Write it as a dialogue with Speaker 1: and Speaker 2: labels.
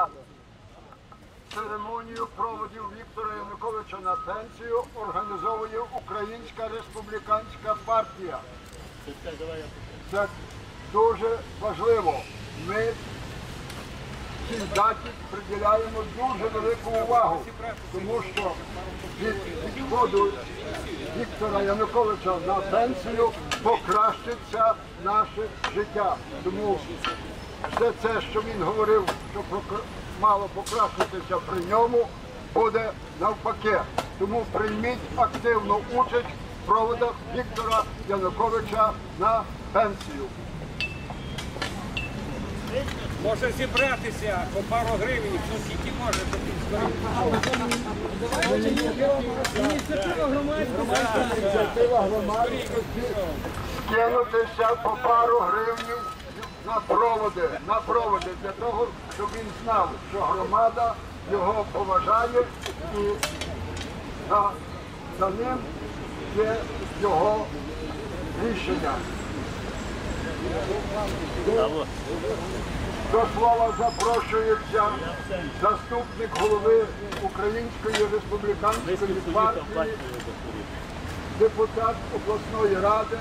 Speaker 1: громади. Церемонію проводів Віктора Януковича на пенсію організовує Українська республіканська партія. Це дуже важливо. Ми цій даті приділяємо дуже велику увагу, тому що від відходу Віктора Януковича на пенсію покращиться наше життя. Тому все це, що він говорив, що мало покращитися при ньому, буде навпаки. Тому прийміть активну участь в проводах Віктора Януковича на пенсію.
Speaker 2: Може зібратися по пару гривень, хто скільки може, то Ініціатива.
Speaker 1: Скинутися по пару гривнів на проводи, на проводи для того, щоб він знав, що громада його поважає і за, за ним є його рішення. До слова запрошується заступник голови Української республіканської партії, депутат обласної ради